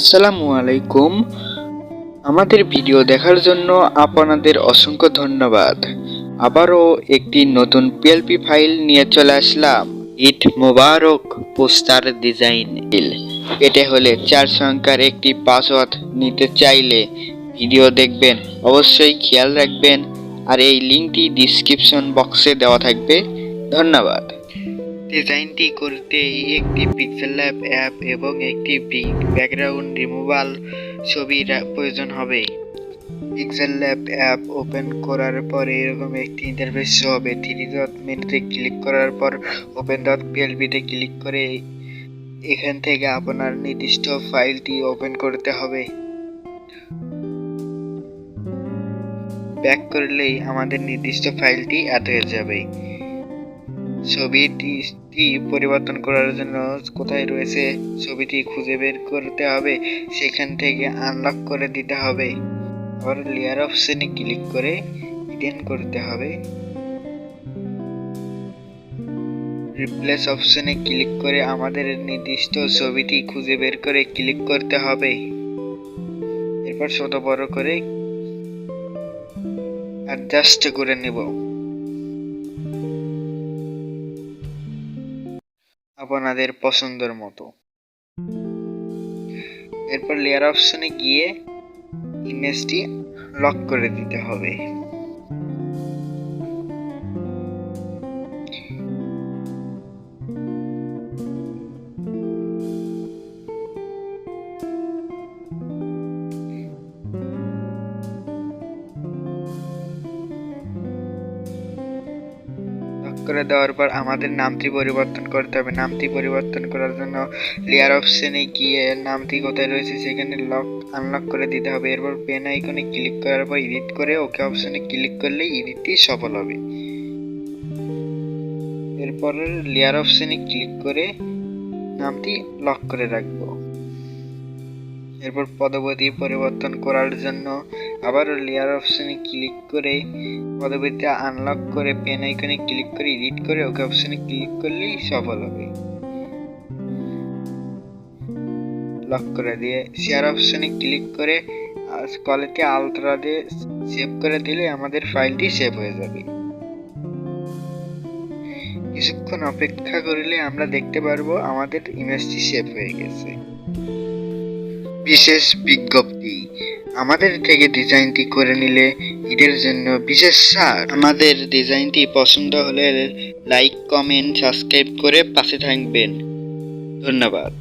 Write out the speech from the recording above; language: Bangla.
আসসালামু আলাইকুম। আমাদের ভিডিও দেখার জন্য আপনাদের অসংখ্য ধন্যবাদ। আবারও একটি নতুন পিএলপি ফাইল নিয়ে চলে আসলাম। ইট মোবারক পোস্টার ডিজাইন পেটে হলে চার সংখ্যার একটি পাসওয়ার্ড নিতে চাইলে ভিডিও দেখবেন। অবশ্যই খেয়াল রাখবেন। আর এই লিঙ্কটি ডিসক্রিপশন বক্সে দেওয়া থাকবে। ধন্যবাদ। ডিজাইনটি করতে একটি পিক্সেল ল্যাব অ্যাপ এবং একটি ব্যাকগ্রাউন্ড রিমুভাল ছবির প্রয়োজন হবে। পিক্সেল ল্যাব অ্যাপ ওপেন করার পরে এরকম একটি ইন্টারফেস হবে। থ্রি ডট মেনুতে ক্লিক করার পর ওপেন ডট পিএলবিতে ক্লিক করে এখান থেকে আপনার নির্দিষ্ট ফাইলটি ওপেন করতে হবে। ব্যাক করলেই আমাদের নির্দিষ্ট ফাইলটি অ্যাড হয়ে যাবে। ছবিটি পরিবর্তন করার জন্য কোথায় রয়েছে ছবিটি খুঁজে বের করতে হবে, সেখান থেকে আনলক করে দিতে হবে। আবার লেয়ার অপশনে ক্লিক করে ইডেন করতে হবে। রিপ্লেস অপশনে ক্লিক করে আমাদের নির্দিষ্ট ছবিটি খুঁজে বের করে ক্লিক করতে হবে। এরপর ছোট বড় করে অ্যাডজাস্ট করে নেব। আপনাদের পছন্দের মতো। এরপর লেয়ার অপশনে গিয়ে ইমেজটি লক করে দিতে হবে। করে দেওয়ার পর আমাদের নামটি পরিবর্তন করতে হবে। নামটি পরিবর্তন করার জন্য লেয়ার অপশনে গিয়ে নামটি কোথায় রয়েছে সেখানে লক আনলক করে দিতে হবে। এরপর পেন আইকনে ক্লিক করার পর এডিট করে ওকে অপশানে ক্লিক করলে এডিটটি সফল হবে। এরপর লেয়ার অপশনে ক্লিক করে নামটি লক করে রাখব। এরপর পদবতি পরিবর্তন করার জন্য আবার লেয়ার অপশনে ক্লিক করে পদবীতে আনলক করে পেন আইকনে ক্লিক করে এডিট করে ওকে অপশনে ক্লিক করলেই সফল হবে। লক করে দিয়ে শেয়ার অপশনে ক্লিক করে কোয়ালিটি আলট্রা দিয়ে সেভ করে দিলে আমাদের ফাইলটি সেভ হয়ে যাবে। কিছুক্ষণ অপেক্ষা করলে আমরা দেখতে পারব আমাদের ইমেজটি সেভ হয়ে গেছে। বিশেষ বিজ্ঞপ্তি। আমাদের থেকে ডিজাইনটি করে নিলে ঈদের জন্য বিশেষ সার আমাদের ডিজাইনটি পছন্দ হলে লাইক, কমেন্ট, সাবস্ক্রাইব করে পাশে থাকবেন। ধন্যবাদ।